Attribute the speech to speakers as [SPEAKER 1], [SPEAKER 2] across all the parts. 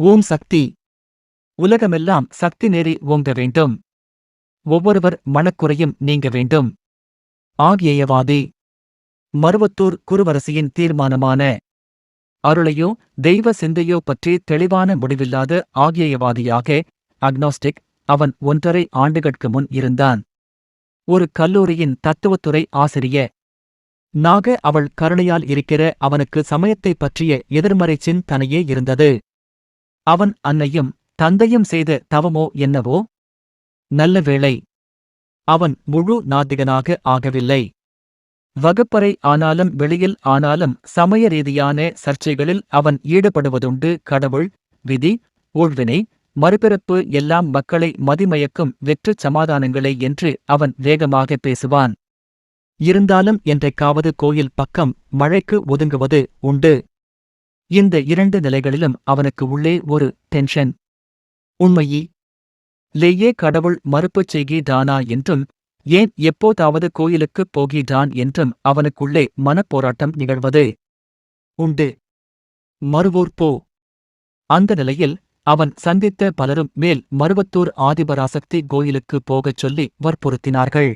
[SPEAKER 1] ஓம் சக்தி. உலகமெல்லாம் சக்தி நெறி ஓங்க வேண்டும். ஒவ்வொருவர் மனக்குறையும் நீங்க வேண்டும். ஆகியவாதி. மருவத்தூர் குருவரசியின் தீர்மானமான அருளையோ தெய்வ சிந்தையோ பற்றி தெளிவான முடிவில்லாத ஆகியவாதியாக அக்னாஸ்டிக் அவன் ஒன்றரை ஆண்டுகளுக்கு முன் இருந்தான். ஒரு கல்லூரியின் தத்துவத்துறை ஆசிரிய. நாக அவள் கருணையால் இருக்கிற அவனுக்கு சமயத்தைப் பற்றிய எதிர்மறை சிந்தனையே இருந்தது. அவன் அன்னையும் தந்தையும் செய்த தவமோ என்னவோ? நல்ல வேளை. அவன் முழு நாத்திகனாக ஆகவில்லை. வகுப்பறை ஆனாலும் வெளியில் ஆனாலும் சமய ரீதியான சர்ச்சைகளில் அவன் ஈடுபடுவதுண்டு கடவுள் விதி ஊழ்வினை மறுபிறப்பு எல்லாம் மக்களை மதிமயக்கும் வெற்றுச் சமாதானங்களே என்று அவன் வேகமாக பேசுவான். இருந்தாலும் என்றைக்காவது கோயில் பக்கம் மழைக்கு ஒதுங்குவது உண்டு. இந்த இரண்டு நிலைகளிலும் அவனுக்கு உள்ளே ஒரு டென்ஷன் உண்மையி. லேயே கடவுள் மறுப்புச் செய்கிறானா என்றும் ஏன் எப்போதாவது கோயிலுக்குப் போகிறான் என்றும் அவனுக்குள்ளே மனப்போராட்டம் நிகழ்வது. உண்டு. மறுவோர் போ. அந்த நிலையில் அவன் சந்தித்த பலரும் மேல் மருவத்தூர் ஆதிபராசக்தி கோயிலுக்கு போகச் சொல்லி வற்புறுத்தினார்கள்.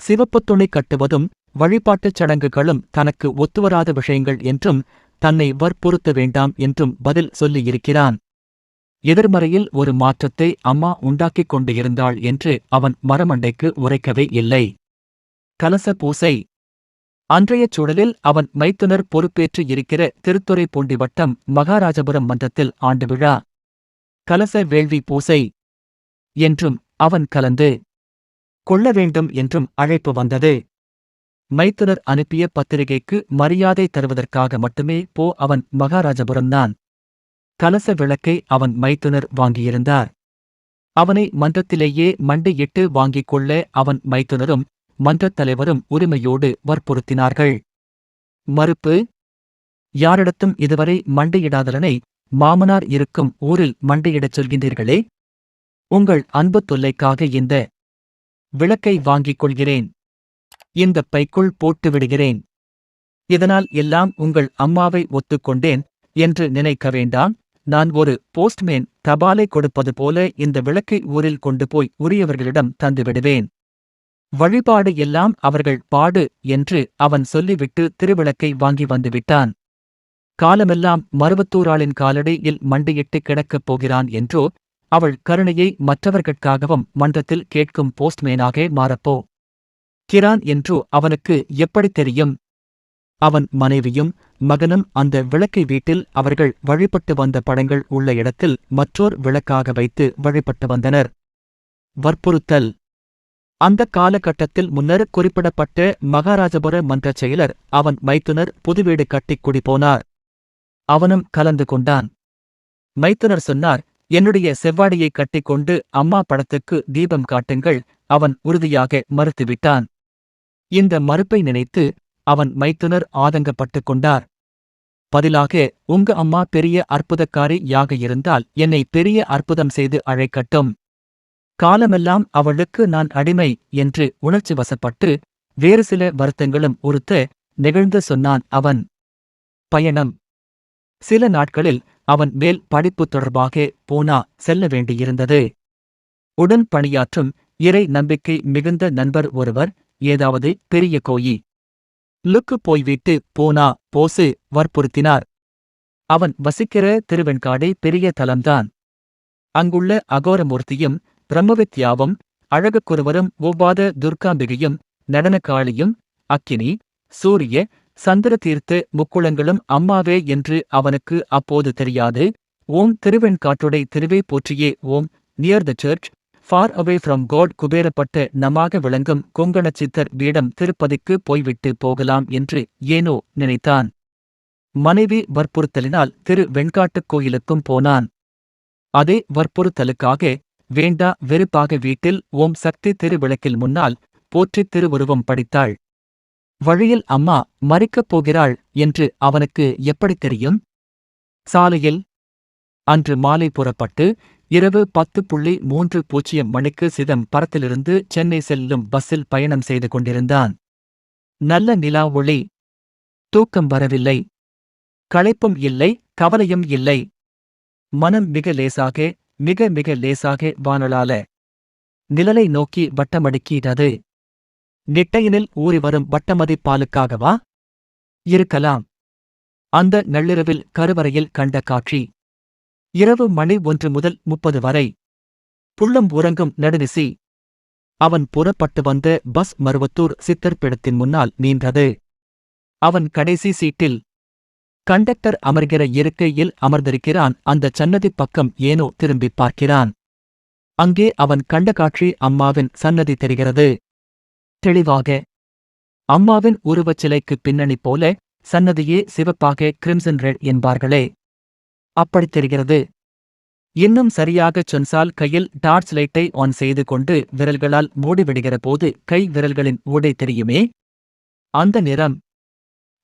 [SPEAKER 1] சிவப்புத் துணி கட்டுவதும் வழிபாட்டுச் சடங்குகளும் தனக்கு ஒத்துவராத விஷயங்கள் என்றும் தன்னை வற்புறுத்த வேண்டாம் என்றும் பதில் சொல்லியிருக்கிறான். எதிர்மறையில் ஒரு மாற்றத்தை அம்மா உண்டாக்கிக் கொண்டு இருந்தாள் என்று அவன் மரமண்டைக்கு உரைக்கவே இல்லை. கலச பூசை. அன்றைய சூழலில் அவன் மைத்துனர் பொறுப்பேற்று இருக்கிற திருத்துறை பூண்டி வட்டம் மகாராஜபுரம் மன்றத்தில் ஆண்டு விழா. கலச வேள்வி பூசை. என்றும் அவன் கலந்து. கொள்ள வேண்டும் என்றும் அழைப்பு வந்தது. மைத்துனர் அனுப்பிய பத்திரிகைக்கு மரியாதை தருவதற்காக மட்டுமே போ அவன் மகாராஜபுரம்தான் கலச விளக்கை அவன் மைத்துனர் வாங்கியிருந்தார். அவனை மன்றத்திலேயே மண்டையிட்டு வாங்கிக் கொள்ள அவன் மைத்துனரும் மன்றத் தலைவரும் உரிமையோடு வற்புறுத்தினார்கள். மறுப்பு? யாரிடத்தும் இதுவரை மண்டையிடாதலனை மாமனார் இருக்கும் ஊரில் மண்டையிடச் சொல்கின்றீர்களே? உங்கள் அன்பு தொல்லைக்காக இந்த விளக்கை வாங்கிக் கொள்கிறேன். இந்த பைக்குள் போட்டு விடுகிறேன். இதனால் எல்லாம் உங்கள் அம்மாவை ஒத்துக்கொண்டேன் என்று நினைக்க வேண்டாம். நான் ஒரு போஸ்ட்மேன் தபாலை கொடுப்பது போல இந்த விளக்கை ஊரில் கொண்டு போய் உரியவர்களிடம் தந்துவிடுவேன் வழிபாடு எல்லாம் அவர்கள் பாடு என்று அவன் சொல்லிவிட்டு திருவிளக்கை வாங்கி வந்துவிட்டான் காலமெல்லாம் மருவத்தூராளின் காலடியில் மண்டியிட்டு கிடக்கப் போகிறான் என்றோ அவள் கருணையை மற்றவர்கட்காகவும் மன்றத்தில் கேட்கும் போஸ்ட்மேனாக மாறப்போ. கிரான் என்றோ அவனுக்கு எப்படித் தெரியும்? அவன் மனைவியும் மகனும் அந்த விளக்கை வீட்டில் அவர்கள் வழிபட்டு வந்த படங்கள் உள்ள இடத்தில் மற்றோர் விளக்காக வைத்து வழிபட்டு வந்தனர். வற்புறுத்தல். அந்த காலகட்டத்தில் முன்னர் குறிப்பிடப்பட்ட மகாராஜபுர மன்றச் செயலர் அவன் மைத்துனர் புதுவீடு கட்டிக் குடிபோனார் அவனும் கலந்து கொண்டான். மைத்துனர் சொன்னார் என்னுடைய செவ்வாடியை கட்டிக்கொண்டு அம்மா படத்துக்கு தீபம் காட்டுங்கள். அவன் உறுதியாக மறுத்துவிட்டான். இந்த மறுப்பை நினைத்து அவன் மைத்துனர் ஆதங்கப்பட்டுக் கொண்டார். பதிலாக உங்க அம்மா பெரிய அற்புதக்காரி யாக இருந்தால் என்னை பெரிய அற்புதம் செய்து அழைக்கட்டும். காலமெல்லாம் அவளுக்கு நான் அடிமை என்று உணர்ச்சி வசப்பட்டு வேறு சில வருத்தங்களும் உறுத்த நிகழ்ந்து சொன்னான் அவன். பயணம். சில நாட்களில் அவன் மேல் படிப்பு தொடர்பாக பூனா செல்ல வேண்டியிருந்தது. உடன் பணியாற்றும் இறை நம்பிக்கை மிகுந்த நண்பர் ஒருவர் ஏதாவது பெரிய கோயி. லுக்கு போய்விட்டு போனா போசு வற்புறுத்தினார். அவன் வசிக்கிற திருவெண்காடே பெரிய தலம்தான். அங்குள்ள அகோரமூர்த்தியும் பிரம்மவித்யாவும் அழகுக்குருவரும் ஒவ்வாத துர்காம்பிகையும் நடனக்காளியும் அக்கினி சூரிய சந்திர தீர்த்த முக்குளங்களும் அம்மாவே என்று அவனுக்கு அப்போது தெரியாது. ஓம் திருவெண்காட்டுடை திருவே போற்றியே ஓம் near the church far away from God குபேரப்பட்டு நமாக விளங்கும் கொங்கண சித்தர் வீடம் திருப்பதிக்கு போய்விட்டு போகலாம் என்று ஏனோ நினைத்தான். மனைவி வற்புறுத்தலினால் திரு வெண்காட்டுக் கோயிலுக்கும் போனான். அதே வற்புறுத்தலுக்காக வேண்டா வெறுப்பாக வீட்டில் ஓம் சக்தி திருவிளக்கில் முன்னால் போற்றித் திருவுருவம் படித்தாள். வழியில் அம்மா மறிக்கப் போகிறாள் என்று அவனுக்கு எப்படித் தெரியும்? சாலையில் அன்று மாலை புறப்பட்டு இரவு பத்து புள்ளி மூன்று பூஜ்ஜியம் மணிக்கு சிதம் பரத்திலிருந்து சென்னை செல்லும் பஸ்ஸில் பயணம் செய்து கொண்டிருந்தான். நல்ல நிலா ஒளி. தூக்கம் வரவில்லை. களைப்பும் இல்லை கவலையும் இல்லை. மனம் மிக லேசாக மிக மிக லேசாக வானலால நிழலை நோக்கி வட்டமடிக்கிறது. நெட்டையினில் ஊறி வரும் வட்டமதி பாலுக்காகவா? இருக்கலாம். அந்த நள்ளிரவில் கருவறையில் கண்ட காட்சி. இரவு மணி ஒன்று முதல் முப்பது வரை. புள்ளம் உறங்கும் நடுநிசி. அவன் புறப்பட்டு வந்த பஸ் மருவத்தூர் சித்தர் பிடத்தின் முன்னால் நின்றது. அவன் கடைசி சீட்டில் கண்டக்டர் அமர்கிற இருக்கையில் அமர்ந்திருக்கிறான். அந்த சன்னதி பக்கம் ஏனோ திரும்பிப் பார்க்கிறான். அங்கே அவன் கண்ட காட்சி அம்மாவின் சன்னதி தெரிகிறது. தெளிவாக அம்மாவின் உருவச்சிலைக்கு பின்னணி போல சன்னதியே சிவப்பாக கிரிம்சன் ரெட் என்பார்களே. அப்படித் தெரிகிறது. இன்னும் சரியாகச் சொன்சால் கையில் டார்ச் லைட்டை ஆன் செய்து கொண்டு விரல்களால் மூடிவிடுகிற போது கை விரல்களின் ஊடை தெரியுமே? அந்த நிறம்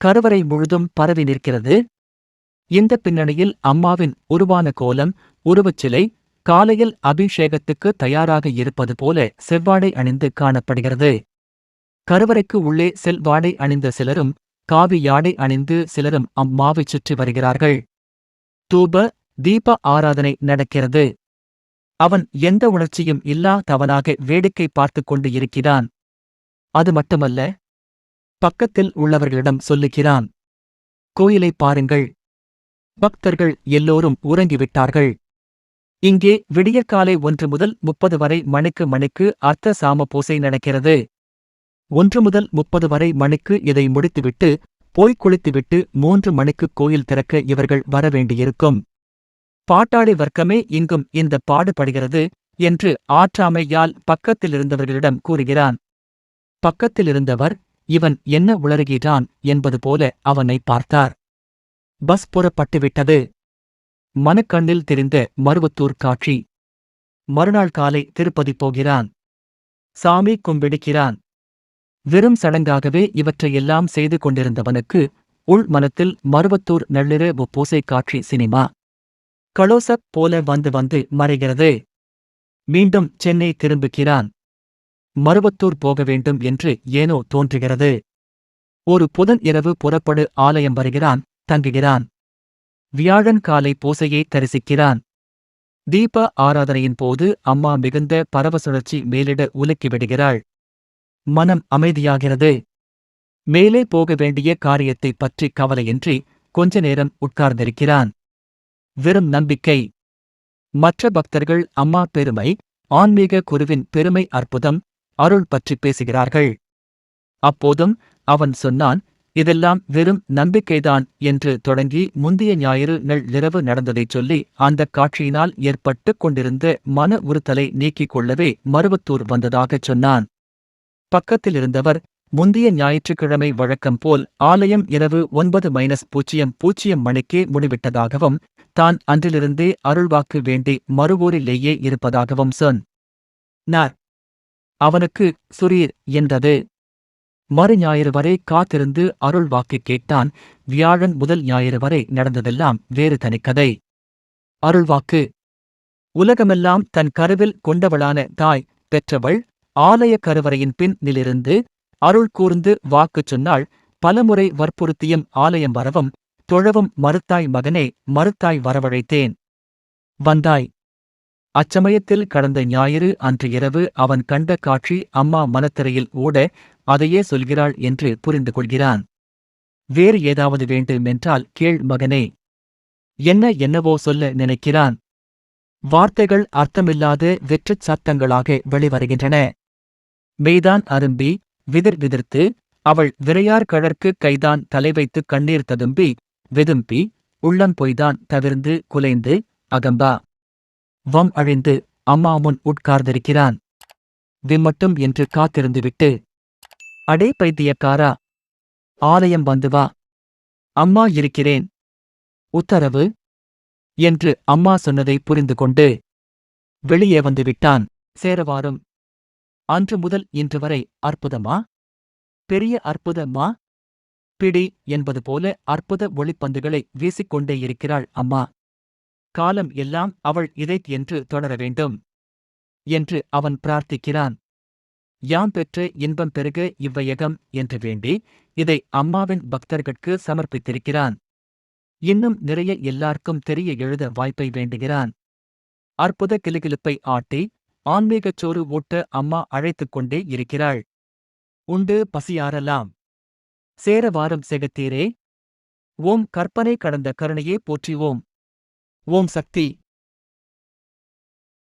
[SPEAKER 1] கருவறை முழுதும் பரவி நிற்கிறது. இந்த பின்னணியில் அம்மாவின் உருவான கோலம் உருவச்சிலை காலையில் அபிஷேகத்துக்கு தயாராக இருப்பது போல செவ்வாடை அணிந்து காணப்படுகிறது. கருவறைக்கு உள்ளே செல்வாடை அணிந்த சிலரும் காவி யாடை அணிந்து சிலரும் அம்மாவைச் சுற்றி வருகிறார்கள். தூப தீப ஆராதனை நடக்கிறது. அவன் எந்த உணர்ச்சியும் இல்லாதவனாக வேடிக்கை பார்த்துக் கொண்டு இருக்கிறான். அது மட்டுமல்ல பக்கத்தில் உள்ளவர்களிடம் சொல்லுகிறான் கோயிலை பாருங்கள். பக்தர்கள் எல்லோரும் உறங்கிவிட்டார்கள். இங்கே விடியற்காலை ஒன்று முதல் முப்பது வரை மணிக்கு மணிக்கு அர்த்த சாம பூசை நடக்கிறது. ஒன்று முதல் முப்பது வரை மணிக்கு இதை முடித்துவிட்டு போய்க் குளித்துவிட்டு மூன்று மணிக்கு கோயில் திறக்க இவர்கள் வரவேண்டியிருக்கும் பாட்டாளி வர்க்கமே இங்கும் இந்த பாடுபடுகிறது என்று ஆற்றாமையால் பக்கத்திலிருந்தவர்களிடம் கூறுகிறான். பக்கத்திலிருந்தவர் இவன் என்ன உளறுகிறான்? என்பது போல அவனை பார்த்தார். பஸ் புறப்பட்டுவிட்டது. மனக்கண்ணில் தெரிந்த மருவத்தூர் காட்சி. மறுநாள் காலை திருப்பதி போகிறான். சாமி கும்பிடுக்கிறான் வெறும் சடங்காகவே இவற்றையெல்லாம் செய்து கொண்டிருந்தவனுக்கு உள் மனத்தில் மருவத்தூர் நள்ளிரவு பூசை காட்சி சினிமா கலோசப் போல வந்து வந்து மறைகிறது. மீண்டும் சென்னை திரும்புகிறான். மருவத்தூர் போக வேண்டும் என்று ஏனோ தோன்றுகிறது. ஒரு புதன் இரவு புறப்படு ஆலயம் வருகிறான் தங்குகிறான். வியாழன் காலை பூசையை தரிசிக்கிறான். தீப ஆராதனையின் போது அம்மா மிகுந்த பரவசுழற்சி மேலிட உலுக்கிவிடுகிறாள் மனம் அமைதியாகிறது. மேலே போக வேண்டிய காரியத்தைப் பற்றி கவலையின்றி கொஞ்ச நேரம் உட்கார்ந்திருக்கிறான். வெறும் நம்பிக்கை. மற்ற பக்தர்கள் அம்மா பெருமை ஆன்மீக குருவின் பெருமை அற்புதம் அருள் பற்றி பேசுகிறார்கள். அப்போதும் அவன் சொன்னான் இதெல்லாம் வெறும் நம்பிக்கைதான் என்று தொடங்கி முந்தைய ஞாயிறு நள் இரவு நடந்ததைச் சொல்லி அந்தக் காட்சியினால் ஏற்பட்டுக் கொண்டிருந்த மன உறுத்தலை நீக்கிக் கொள்ளவே மருவத்தூர் வந்ததாகச் சொன்னான். பக்கத்தில் இருந்தவர் முந்தைய ஞாயிற்றுக்கிழமை வழக்கம் போல் ஆலயம் இரவு ஒன்பது மைனஸ் பூஜ்ஜியம் பூஜ்ஜியம் மணிக்கே முடிவிட்டதாகவும் தான் அன்றிலிருந்தே அருள்வாக்கு வேண்டி மறுவூரிலேயே இருப்பதாகவும் சொன். நார். அவனுக்கு சுரீர் என்றது. மறு ஞாயிறு வரை காத்திருந்து அருள் வாக்கு கேட்டான். வியாழன் முதல் ஞாயிறு வரை நடந்ததெல்லாம் வேறு தனிக்கதை. அருள்வாக்கு. உலகமெல்லாம் தன் கருவில் கொண்டவளான தாய் பெற்றவள் ஆலய கருவறையின் பின் நிலிருந்து அருள் கூர்ந்து வாக்குச் சொன்னாள் பலமுறை வற்புறுத்தியும் ஆலயம் வரவும் தொழவும் மறுத்தாய் மகனே மறுத்தாய் வரவழைத்தேன். வந்தாய். அச்சமயத்தில் கடந்த ஞாயிறு அன்று இரவு அவன் கண்ட காட்சி அம்மா மனத்திரையில் ஓட அதையே சொல்கிறாள் என்று புரிந்து கொள்கிறான். வேறு ஏதாவது வேண்டுமென்றால் கேள் மகனே. என்ன என்னவோ சொல்ல நினைக்கிறான். வார்த்தைகள் அர்த்தமில்லாத வெற்றுச் சத்தங்களாக வெளிவருகின்றன. மெய்தான் அரும்பி விதிர் விதிர்த்து அவள் விரையார் கழற்கு கைதான் தலை வைத்து கண்ணீர் ததும்பி வெதும்பி உள்ளம் பொய்தான் தவிர்ந்து குலைந்து அகம்பா. வம் அழிந்து அம்மா முன் உட்கார்ந்திருக்கிறான். விம்மட்டும் என்று காத்திருந்துவிட்டு அடே பைத்தியக்காரா! ஆலயம் வந்து வா. அம்மா இருக்கிறேன். உத்தரவு. என்று அம்மா சொன்னதை புரிந்து கொண்டு வெளியே வந்து விட்டான். சேரவாரும் அன்று முதல் இன்று வரை அற்புதமா? பெரிய அற்புதமா? பிடி என்பது போல அற்புத ஒளிப்பந்துகளை வீசிக்கொண்டே இருக்கிறாள் அம்மா. காலம் எல்லாம் அவள் இதைத் என்று தொடர வேண்டும் என்று அவன் பிரார்த்திக்கிறான். யாம் பெற்ற இன்பம் பெருக இவ்வையகம் என்று வேண்டி இதை அம்மாவின் பக்தர்கட்கு சமர்ப்பித்திருக்கிறான். இன்னும் நிறைய எல்லாருக்கும் தெரிய எழுத வாய்ப்பை வேண்டுகிறான். அற்புத கிலுகிலுப்பை ஆட்டி ஆன்மீகச் சோறு ஊட்ட அம்மா அழைத்துக் கொண்டே இருக்கிறாள். உண்டு பசியாரலாம் சேர வாரம் செகத்தீரே. ஓம் கற்பனை கடந்த கருணையே போற்றிவோம் ஓம் சக்தி.